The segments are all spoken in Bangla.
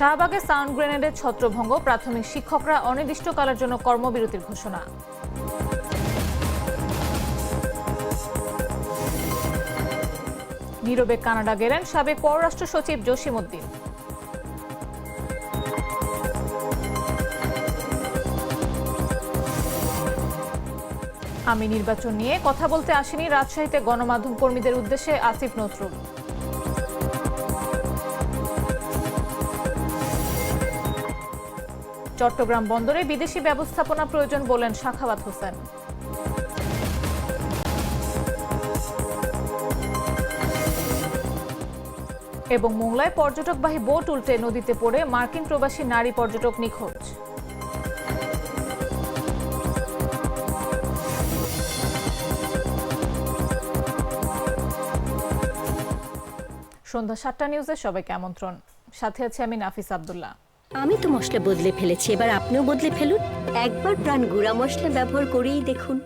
শাহবাগে সাউন্ড গ্রেনেডের ছত্রভঙ্গ। প্রাথমিক শিক্ষকরা অনির্দিষ্টকালের জন্য কর্মবিরতির ঘোষণা। নীরবে কানাডা গেলেন সাবেক পররাষ্ট্র সচিব জসিম উদ্দিন আমি নির্বাচন নিয়ে কথা বলতে আসেনি। রাজশাহীতে গণমাধ্যম কর্মীদের উদ্দেশ্যে আসিফ নজরুল। চট্টগ্রাম বন্দরে বিদেশি ব্যবস্থাপনা প্রয়োজন বলেন শাখাওয়াত হোসেন। এবং মোংলায় পর্যটকবাহী বোট উল্টে নদীতে পড়ে মার্কিন প্রবাসী নারী পর্যটক নিখোঁজ। সন্ধ্যা সাতটা নিউজে সবাইকে আমন্ত্রণ। সাথে আছে আমি নাফিস আব্দুল্লাহ। আমি তো মশলা বদলে ফেলেছি এবার আপনিও বদলে ফেলুন। একবার প্রাণ গুঁড়া মশলা ব্যবহার করেই দেখুন।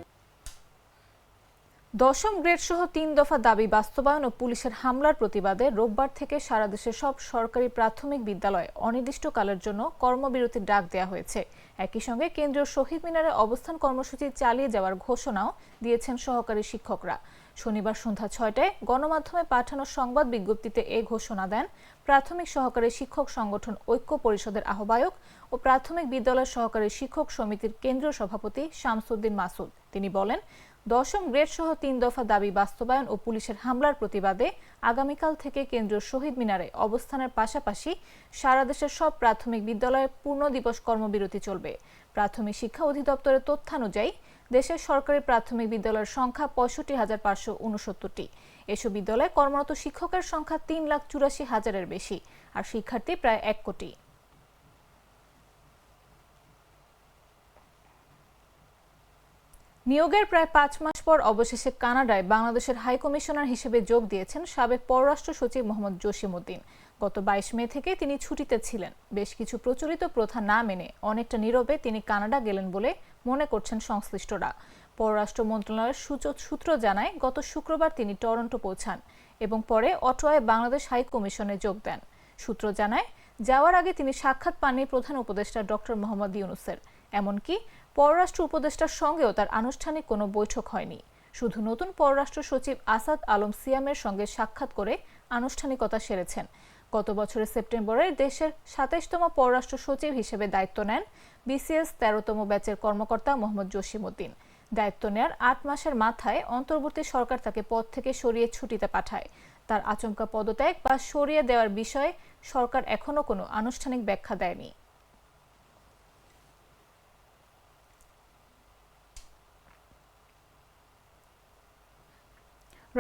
দশম গ্রেড সহ তিন দফা দাবি বাস্তবায়ন ও পুলিশের হামলার প্রতিবাদে রোববার থেকে সারা দেশের সব সরকারি প্রাথমিক বিদ্যালয়ে অনির্দিষ্টকালের জন্য কর্মবিরতির ডাক দেওয়া হয়েছে। একই সঙ্গে কেন্দ্রীয় শহীদ মিনারে অবস্থান কর্মসূচি চালিয়ে যাওয়ার ঘোষণাও দিয়েছেন সহকারী শিক্ষকরা। শনিবার সন্ধ্যা ছয়টায় গণমাধ্যমে পাঠানো সংবাদ বিজ্ঞপ্তিতে এ ঘোষণা দেন প্রাথমিক সহকারী শিক্ষক সংগঠন ঐক্য পরিষদের আহ্বায়ক ও প্রাথমিক বিদ্যালয় সহকারী শিক্ষক সমিতির কেন্দ্রীয় সভাপতি শামসুদ্দিন মাসুদ। তিনি বলেন, দশম গ্রেড সহ তিন দফা দাবি বাস্তবায়ন ও পুলিশের হামলার প্রতিবাদে আগামীকাল থেকে কেন্দ্রীয় শহীদ মিনারে অবস্থানের পাশাপাশি সারা দেশের সব প্রাথমিক বিদ্যালয়ে পূর্ণ দিবস কর্মবিরতি চলবে। প্রাথমিক শিক্ষা অধিদপ্তরের তথ্যানুযায়ী দেশের সরকারি প্রাথমিক বিদ্যালয়ের সংখ্যা পঁয়ষট্টি হাজার পাঁচশো উনসত্তরটি। এসব বিদ্যালয়ে কর্মরত শিক্ষকের সংখ্যা তিন লাখ চুরাশি হাজারের বেশি, আর শিক্ষার্থী প্রায় এক কোটি। নিয়োগের প্রায় পাঁচ মাস পর অবশেষে কানাডায় বাংলাদেশের হাই কমিশনার হিসেবে যোগ দিয়েছেন সাবেক পররাষ্ট্র সচিব মোহাম্মদ জসিমউদ্দিন। গত বাইশ মে থেকে তিনি ছুটিতে ছিলেন। বেশ কিছু প্রচলিত প্রথা না মেনে অনেকটা নীরবে তিনি কানাডা গেলেন বলে মনে করছেন সংশ্লিষ্টরা। পররাষ্ট্র মন্ত্রণালয়ের সূচ- সূত্র জানায়, গত শুক্রবার তিনি টরন্টো পৌঁছান এবং পরে অটোয়ায় বাংলাদেশ হাই কমিশনে যোগ দেন। সূত্র জানায়, যাওয়ার আগে তিনি সাক্ষাৎ পাননি প্রধান উপদেষ্টা ডক্টর মোহাম্মদ ইউনুসের। এমনকি পররাষ্ট্র উপদেষ্টার সঙ্গেও তার আনুষ্ঠানিক কোনো বৈঠক হয়নি। শুধু নতুন পররাষ্ট্র সচিব আসাদ আলম সিয়ামের সঙ্গে সাক্ষাৎ করে আনুষ্ঠানিকতা সেরেছেন। গত বছরের সেপ্টেম্বরে দেশের সাতাইশতম পররাষ্ট্র সচিব হিসেবে দায়িত্ব নেন বিসিএস তেরোতম ব্যাচের কর্মকর্তা মোহাম্মদ জসিমউদ্দিন দায়িত্ব নেয়ার আট মাসের মাথায় অন্তর্বর্তী সরকার তাকে পদ থেকে সরিয়ে ছুটিতে পাঠায়। তার আচমকা পদত্যাগ বা সরিয়ে দেওয়ার বিষয়ে সরকার এখনও কোনো আনুষ্ঠানিক ব্যাখ্যা দেয়নি।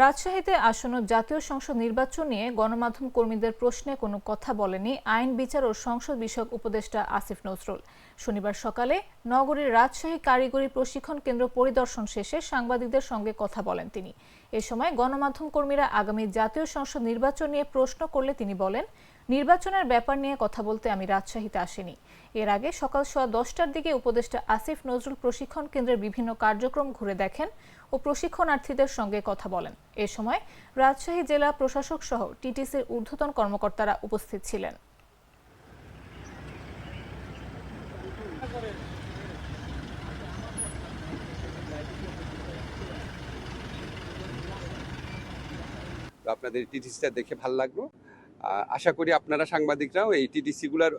রাজশাহীতে আসন্ন জাতীয় সংসদ নির্বাচন নিয়ে গণমাধ্যম কর্মীদের প্রশ্নে কোনো কথা বলেনি আইন, বিচার ও সংসদ বিষয়ক উপদেষ্টা আসিফ নজরুল। শনিবার সকালে নগরীর রাজশাহী কারিগরি প্রশিক্ষণ কেন্দ্র পরিদর্শন শেষে সাংবাদিকদের সঙ্গে কথা বলেন তিনি। এ সময় গণমাধ্যম কর্মীরা আগামী জাতীয় সংসদ নির্বাচন নিয়ে প্রশ্ন করলে তিনি বলেন নির্বাচনের ব্যাপার নিয়ে কথা বলতে আমি রাজশাহীতে আসিনি। এর আগে সকাল সোয়া দশটার দিকে উপদেষ্টা আসিফ নজরুল প্রশিক্ষণ কেন্দ্রের বিভিন্ন কার্যক্রম ঘুরে দেখেন ও প্রশিক্ষণার্থীদের সঙ্গে কথা বলেন। এ সময় রাজশাহী জেলা প্রশাসক সহ টিটিসির ঊর্ধ্বতন কর্মকর্তারা উপস্থিত ছিলেন। আপনাদের টিটিসিটা দেখে ভালো লাগল। আশা করি আপনারা সাংবাদিকরাও এই টিটিসিগুলোর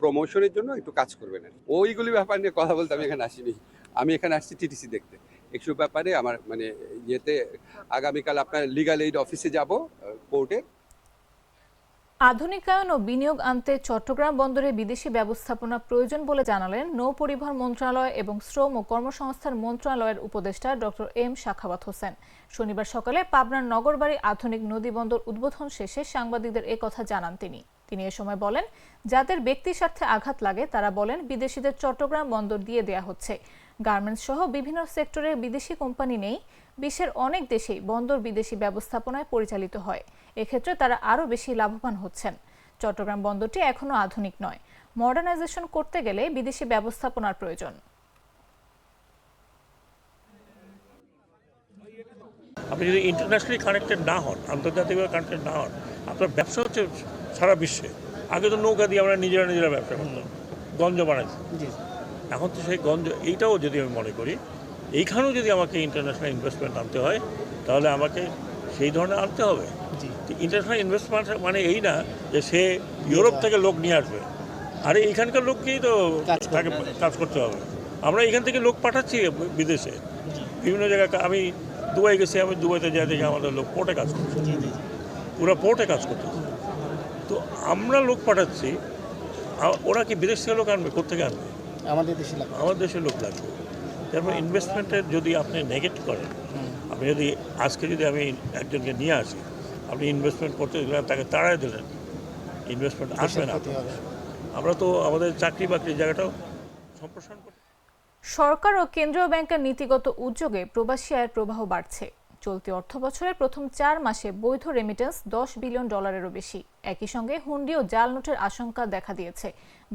প্রমোশনের জন্য একটু কাজ করবেন ওইগুলি ব্যাপার নিয়ে কথা বলতে আমি এখানে আসিনি। আমি এখানে আসছি টিটিসি দেখতে। একটু ব্যাপারে আমার মানে ইয়েতে আগামীকাল আপনার লিগাল এইড অফিসে যাব কোর্টে আধুনিকায়ন ও বিনিয়োগ আনতে চট্টগ্রাম বন্দরে বিদেশি ব্যবস্থাপনা প্রয়োজন বলে জানালেন নৌ পরিবহন মন্ত্রণালয় এবং শ্রম ও কর্মসংস্থান মন্ত্রণালয়ের উপদেষ্টা ডক্টর এম শাখাওয়াত হোসেন। শনিবার সকালে পাবনার নগরবাড়ি আধুনিক নদী বন্দর উদ্বোধন শেষে সাংবাদিকদের কথা জানান তিনি। তিনি এ সময় বলেন, যাদের ব্যক্তি স্বার্থে আঘাত লাগে, তারা বলেন, বিদেশিদের চট্টগ্রাম বন্দর দিয়ে দেয়া হচ্ছে। গার্মেন্টস সহ বিভিন্ন সেক্টরে বিদেশি কোম্পানি নেই। বিশ্বের অনেক দেশেই বন্দর বিদেশি ব্যবস্থাপনায় পরিচালিত হয়। এক্ষেত্রে তারা আরও বেশি লাভবান হচ্ছেন। চট্টগ্রাম বন্দরটি এখনও আধুনিক নয়। মডার্নাইজেশন করতে গেলে বিদেশি ব্যবস্থাপনার প্রয়োজন। আপনি যদি ইন্টারন্যাশনালি কানেক্টেড না হন আন্তর্জাতিকভাবে কানেক্টেড না হন আপনার ব্যবসা হচ্ছে সারা বিশ্বে। আগে তো নৌকা দিয়ে আমরা নিজেরা নিজেরা ব্যবসা করতাম। গঞ্জ বানাইছি জি। এখন তো সেই গঞ্জ এইটাও যদি আমি মনে করি এইখানেও যদি আমাকে ইন্টারন্যাশনাল ইনভেস্টমেন্ট আনতে হয় তাহলে আমাকে সেই ধরনের আনতে হবে। ইন্টারন্যাশনাল ইনভেস্টমেন্ট মানে এই না যে সে ইউরোপ থেকে লোক নিয়ে আসবে। আরে এইখানকার লোককেই তো তাকে কাজ করতে হবে। আমরা এখান থেকে লোক পাঠাচ্ছি বিদেশে। বিভিন্ন জায়গায় আমি দুবাই গেছি আমি দুবাইতে যাই দেখি আমাদের লোক পোর্টে কাজ করছে। পুরো পোর্টে কাজ করতেছে তো আমরা লোক পাঠাচ্ছি ওরা কি বিদেশ থেকে লোক আনবে কোথেকে আনবে? আমাদের দেশে লাগবে। আমার দেশের লোক লাগবে। তারপর ইনভেস্টমেন্টের যদি আপনি নেগেট করেন আপনি যদি আজকে যদি আমি একজনকে নিয়ে আসি আপনি ইনভেস্টমেন্ট করতে দিলেন তাকে তাড়াই দিলেন ইনভেস্টমেন্ট আসবে না। আমরা তো আমাদের চাকরি বাকরির জায়গাটাও সম্প্রসারণ সরকার ও কেন্দ্রীয় ব্যাংকের নীতিগত উদ্যোগে প্রবাসী আয়ের প্রবাহ বাড়ছে। চলতি অর্থ বছরের প্রথম চার মাসে বৈধ রেমিটেন্স দশ বিলিয়ন ডলারেরও বেশি। একই সঙ্গে হুন্ডি ও জাল নোটের আশঙ্কা দেখা দিয়েছে।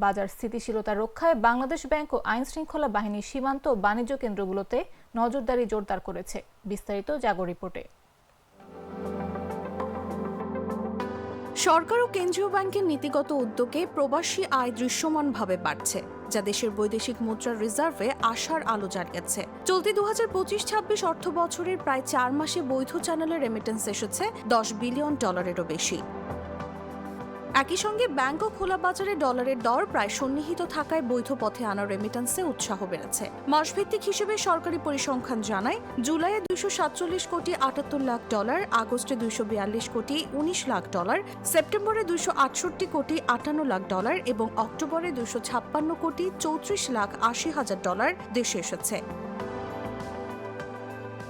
বাজার স্থিতিশীলতা রক্ষায় বাংলাদেশ ব্যাংক ও আইন শৃঙ্খলা বাহিনী সীমান্ত বাণিজ্য কেন্দ্রগুলোতে নজরদারি জোরদার করেছে। বিস্তারিত জাগো রিপোর্টে। সরকার ও কেন্দ্রীয় ব্যাংকের নীতিগত উদ্যোগে প্রবাসী আয় দৃশ্যমানভাবে বাড়ছে। যা দেশের বৈদেশিক মুদ্রার রিজার্ভে আশার আলো জানিয়েছে চলতি দু হাজার পঁচিশ ছাব্বিশ অর্থ বছরের প্রায় চার মাসে বৈধ চ্যানেলের রেমিটেন্স এসেছে দশ বিলিয়ন ডলারেরও বেশি। একই সঙ্গে ব্যাংক ও খোলা বাজারে ডলারের দর প্রায় সন্নিহিত থাকায় বৈধ পথে আনা রেমিটেন্সে উৎসাহ বেড়েছে। মাসভিত্তিক হিসেবে সরকারি পরিসংখ্যান জানায় জুলাইয়ে দুইশো সাতচল্লিশ কোটি আটাত্তর লাখ ডলার, আগস্টে দুইশো বিয়াল্লিশ কোটি উনিশ লাখ ডলার, সেপ্টেম্বরে দুইশো আটষট্টি কোটি আটান্ন লাখ ডলার এবং অক্টোবরে দুইশো ছাপ্পান্ন কোটি চৌত্রিশ লাখ আশি হাজার ডলার দেশে এসেছে।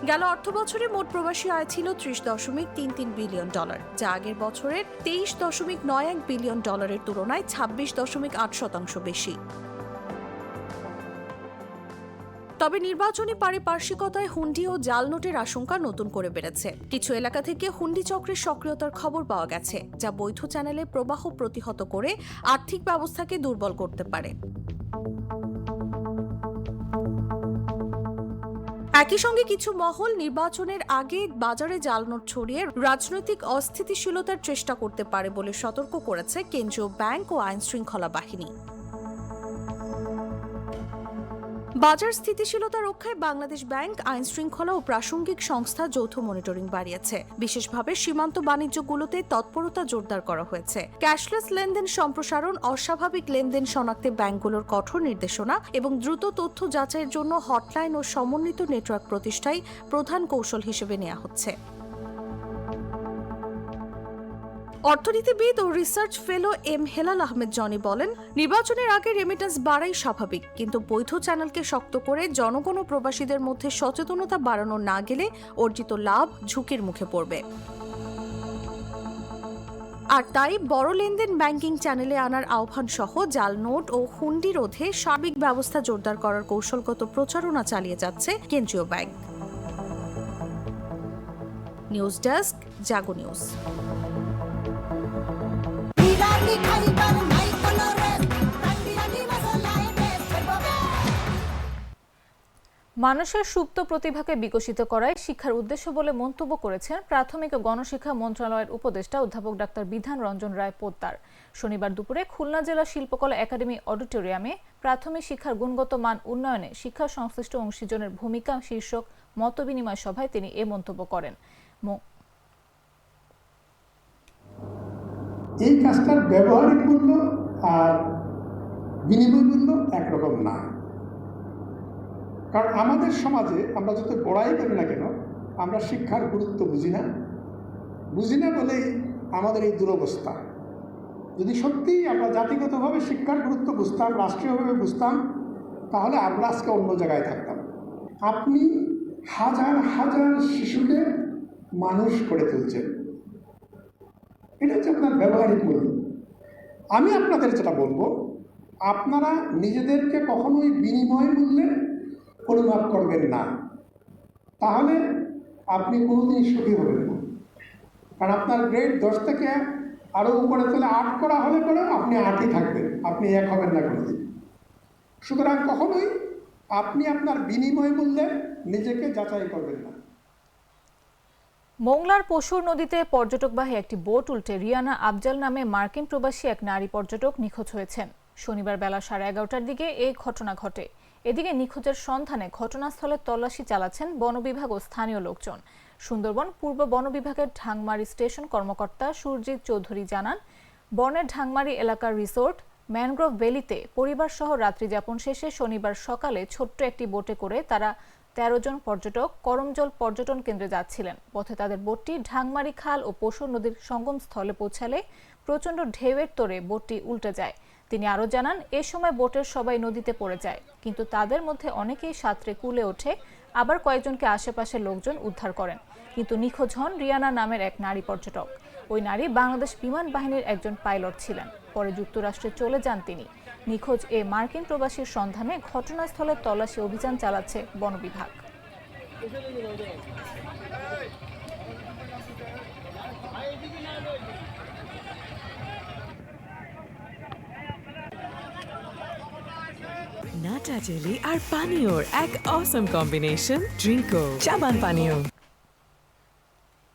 গেল অর্থ বছরে মোট প্রবাসী আয় ছিল ত্রিশ দশমিক তিন তিন বিলিয়ন ডলার, যা আগের বছরের তেইশ দশমিক নয় এক বিলিয়ন ডলারের তুলনায় ছাব্বিশ দশমিক আট শতাংশ বেশি। তবে নির্বাচনী পারিপার্শ্বিকতায় হুন্ডি ও জাল নোটের আশঙ্কা নতুন করে বেড়েছে। কিছু এলাকা থেকে হুন্ডি চক্রের সক্রিয়তার খবর পাওয়া গেছে, যা বৈধ চ্যানেলে প্রবাহ প্রতিহত করে আর্থিক ব্যবস্থাকে দুর্বল করতে পারে। একই সঙ্গে কিছু মহল নির্বাচনের আগে বাজারে জাল নোট ছড়িয়ে রাজনৈতিক অস্থিতিশীলতার চেষ্টা করতে পারে বলে সতর্ক করেছে কেন্দ্রীয় ব্যাংক ও আইন শৃঙ্খলা বাহিনী। বাজার স্থিতিশীলতা রক্ষায় বাংলাদেশ ব্যাংক আইন শৃঙ্খলা ও প্রাসঙ্গিক সংস্থা যৌথ মনিটরিং বাড়িয়েছে। বিশেষভাবে সীমান্ত বাণিজ্যগুলোতে তৎপরতা জোরদার করা হয়েছে। ক্যাশলেস লেনদেন সম্প্রসারণ, অস্বাভাবিক লেনদেন শনাক্তে ব্যাংকগুলোর কঠোর নির্দেশনা এবং দ্রুত তথ্য যাচাইয়ের জন্য হটলাইন ও সমন্বিত নেটওয়ার্ক প্রতিষ্ঠাই প্রধান কৌশল হিসেবে নেওয়া হচ্ছে। অর্থনীতিবিদ ও research fellow M Helal Ahmed Joni বলেন, নির্বাচনের আগে রেমিটেন্স বাড়াই স্বাভাবিক, কিন্তু বৈধ চ্যানেলকে শক্ত করে জনগণ ও প্রবাসীদের মধ্যে সচেতনতা বাড়ানো না গেলে অর্জিত লাভ ঝুঁকির মুখে পড়বে। আর তাই বড় লেনদেন ব্যাংকিং চ্যানেলে আনার আহ্বান সহ জাল নোট ও হুন্ডি রোধে সার্বিক ব্যবস্থা জোরদার করার কৌশলগত প্রচারণা চালিয়ে যাচ্ছে কেন্দ্রীয় bank. News desk, Jago news. মানুষের সুপ্ত প্রতিভাকে বিকশিত করাই শিক্ষার উদ্দেশ্য বলে মন্তব্য করেছেন প্রাথমিক ও গণশিক্ষা মন্ত্রণালয়ের উপদেষ্টা অধ্যাপক ডাক্তার বিধান রঞ্জন রায় পোদ্দার। শনিবার দুপুরে খুলনা জেলা শিল্পকলা একাডেমি অডিটোরিয়ামে প্রাথমিক শিক্ষার গুণগত মান উন্নয়নে শিক্ষা সংশ্লিষ্ট অংশীজনের ভূমিকা শীর্ষক মতবিনিময় সভায় তিনি এ মন্তব্য করেন। এই কাজটার ব্যবহারিক মূল্য আর বিনিময় মূল্য একরকম না। কারণ আমাদের সমাজে আমরা যত বড়াই করি না কেন, আমরা শিক্ষার গুরুত্ব বুঝি না। বুঝি না বলেই আমাদের এই দুরবস্থা। যদি সত্যিই আমরা জাতিগতভাবে শিক্ষার গুরুত্ব বুঝতাম, রাষ্ট্রীয়ভাবে বুঝতাম, তাহলে আমরা আজকে অন্য জায়গায় থাকতাম। আপনি হাজার হাজার শিশুকে মানুষ করে তুলছেন। এটা হচ্ছে আপনার ব্যবহারিক মূল্য। আমি আপনাদের যেটা বলব, আপনারা নিজেদেরকে কখনোই বিনিময় মূল্যে পরিমাপ করবেন না। তাহলে আপনি কোনোদিন সুখী হবেন না। কারণ আপনার গ্রেড দশ থেকে আরও উপরে তাহলে আট করা হলে পরে আপনি আটই থাকবেন, আপনি এক হবেন না কোনোদিন। সুতরাং কখনোই আপনি আপনার বিনিময় মূল্যে নিজেকে যাচাই করবেন না। মোংলার পশুর নদীতে পর্যটকবাহী একটি বোট উল্টে রিয়ানা আফজাল নামে মার্কিন প্রবাসী এক নারী পর্যটক নিখোঁজ হয়েছেন। শনিবার বেলা সাড়ে এগারোটার দিকে এই ঘটনা ঘটে। এদিকে নিখোঁজের সন্ধানে ঘটনাস্থলে তল্লাশি চালাচ্ছেন বন বিভাগ ও স্থানীয় লোকজন। সুন্দরবন পূর্ব বন বিভাগের ঢাংমারি স্টেশন কর্মকর্তা সুরজিৎ চৌধুরী জানান, বনের ঢাংমারি এলাকার রিসোর্ট, ম্যানগ্রোভ ভ্যালিতে পরিবার সহ রাত্রিযাপন শেষে শনিবার সকালে ছোট্ট একটি বোটে করে তারা তেরো জন পর্যটক, করমজল পর্যটন কেন্দ্রে যাচ্ছিলেন। পথে তাদের বোটটি ঢাংমারি খাল ও পশু নদীর সঙ্গম স্থলে পৌঁছালে প্রচণ্ড ঢেউয়ের তোরে বোটটি উল্টে যায়। তিনি আরও জানান, এ সময় বোটের সবাই নদীতে পড়ে যায়, কিন্তু তাদের মধ্যে অনেকেই সাঁতরে কুলে ওঠে, আবার কয়েকজনকে আশেপাশের লোকজন উদ্ধার করেন। কিন্তু নিখোঁজ হন রিয়ানা নামের এক নারী পর্যটক। ওই নারী বাংলাদেশ বিমান বাহিনীর একজন পাইলট ছিলেন। পরে যুক্তরাষ্ট্রে চলে যান তিনি। নিখোঁজ এ মার্কিন প্রবাসীর সন্ধানে ঘটনাস্থলে তল্লাশি অভিযান চালাচ্ছে বন বিভাগ নাটা জেলি আর এক অসম কম্বিনেশন ড্রিঙ্কো চাবান পানীয়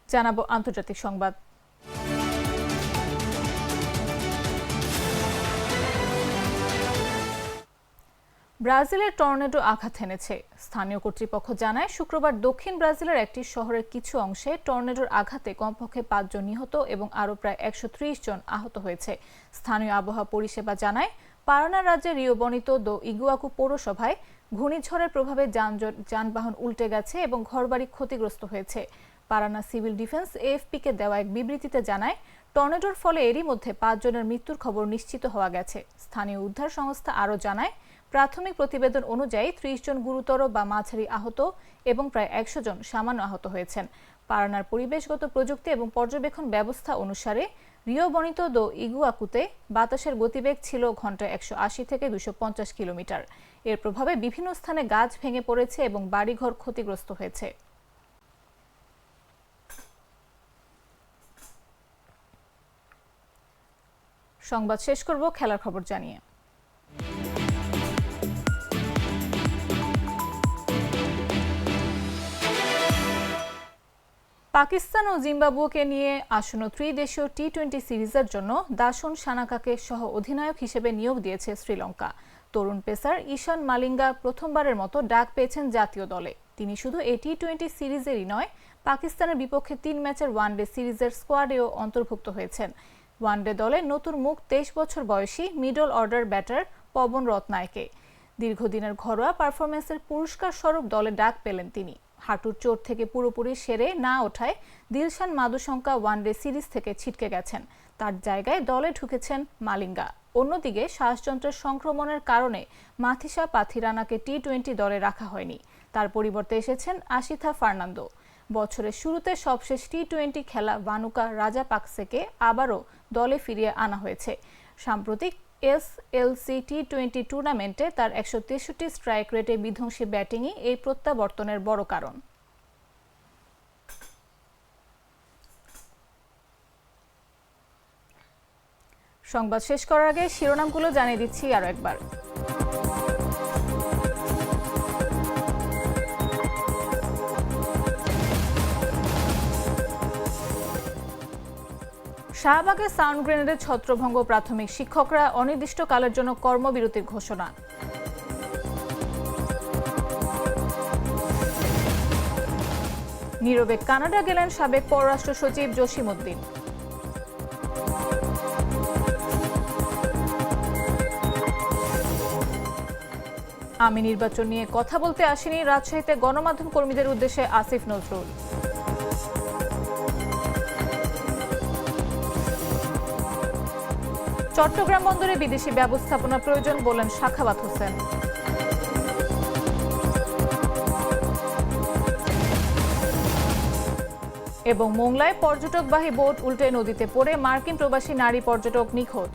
জানাব আন্তর্জাতিক সংবাদ। ব্রাজিলের টর্নেডো আঘাত হেনেছে স্থানীয় কর্তৃপক্ষ জানায়, শুক্রবার দক্ষিণ ব্রাজিলের একটি শহরের কিছু অংশে টর্নেডোর আঘাতে কমপক্ষে পাঁচজন নিহত এবং আরও প্রায় একশো ত্রিশ জন আহত হয়েছে। স্থানীয় আবহাওয়া পরিষেবা জানায় পারানা রাজ্যের রিও বনিত দো ইগুয়াকু পৌরসভায় ঘূর্ণিঝড়ের প্রভাবে যানজট যানবাহন উল্টে গেছে এবং ঘরবাড়ি ক্ষতিগ্রস্ত হয়েছে। পারানা সিভিল ডিফেন্স এএফপিকে দেওয়া এক বিবৃতিতে জানায়, টর্নেডোর ফলে এরই মধ্যে পাঁচজনের মৃত্যুর খবর নিশ্চিত হওয়া গেছে। স্থানীয় উদ্ধার সংস্থা আরও জানায়, প্রাথমিক প্রতিবেদন অনুযায়ী ত্রিশ জন গুরুতর বা মাঝারি আহত এবং প্রায় একশো জন সামান্য আহত হয়েছেন। পারানার পরিবেশগত প্রযুক্তি এবং পর্যবেক্ষণ ব্যবস্থা অনুসারে বনিত দো ইগুয়াকুতে বাতাসের গতিবেগ ছিল ঘণ্টা একশো আশি থেকে দুশো পঞ্চাশ কিলোমিটার। এর প্রভাবে বিভিন্ন স্থানে গাছ ভেঙে পড়েছে এবং বাড়িঘর ক্ষতিগ্রস্ত হয়েছে। সংবাদ শেষ করব, খেলার খবর জানিয়ে। পাকিস্তান ও জিম্বাবুয়েকে নিয়ে আসন্ন ত্রিদেশীয় টি টোয়েন্টি সিরিজের জন্য দাসন সানাকাকে সহ অধিনায়ক হিসেবে নিয়োগ দিয়েছে শ্রীলঙ্কা। তরুণ পেসার ঈশান মালিঙ্গা প্রথমবারের মতো ডাক পেয়েছেন জাতীয় দলে। তিনি শুধু এই টি টোয়েন্টি সিরিজেরই নয়, পাকিস্তানের বিপক্ষে তিন ম্যাচের ওয়ানডে সিরিজের স্কোয়াডেও অন্তর্ভুক্ত হয়েছেন। ওয়ানডে দলে নতুন মুখ তেইশ বছর বয়সী middle order batter Pavan Ratnayake. দীর্ঘদিনের ঘরোয়া পারফরমেন্সের পুরস্কার স্বরূপ দলে ডাক পেলেন তিনি। হাঁটুর চোট থেকে পুরোপুরি সেরে না ওঠায় দিলশান মাদুশঙ্কা ওয়ানডে সিরিজ থেকে ছিটকে গেছেন। তার জায়গায় দলে ঢুকেছেন মালিঙ্গা। অন্যদিকে শ্বাসযন্ত্রের সংক্রমণের কারণে মাথিসা পাথিরানাকে টি টোয়েন্টি দলে রাখা হয়নি। তার পরিবর্তে এসেছেন আশিথা ফার্নান্দো। বছরের শুরুতে সবশেষ টি টোয়েন্টি খেলা ভানুকা রাজা পাকসেকে আবারও দলে ফিরিয়ে আনা হয়েছে। সাম্প্রতিক S L C T twenty টুর্নামেন্টে তার একশো তেষট্টি স্ট্রাইক রেটে বিধ্বংসী ব্যাটিংই এই প্রত্যাবর্তনের বড় কারণ। সংবাদ শেষ করার আগে শিরোনামগুলো জানিয়ে দিচ্ছি আরও একবার। শাহবাগে সাউন্ড গ্রেনেডের ছত্রভঙ্গ প্রাথমিক। শিক্ষকরা অনির্দিষ্টকালের জন্য কর্মবিরতির ঘোষণা। নীরবে কানাডা গেলেন সাবেক পররাষ্ট্র সচিব জসিম উদ্দিন আমি নির্বাচন নিয়ে কথা বলতে আসিনি। রাজশাহীতে গণমাধ্যম কর্মীদের উদ্দেশ্যে আসিফ নজরুল। চট্টগ্রাম বন্দরে বিদেশি ব্যবস্থাপনা প্রয়োজন বলেন শাখাবাত হোসেন। এবং মোংলায় পর্যটকবাহী বোট উল্টে নদীতে পড়ে মার্কিন প্রবাসী নারী পর্যটক নিখোঁজ।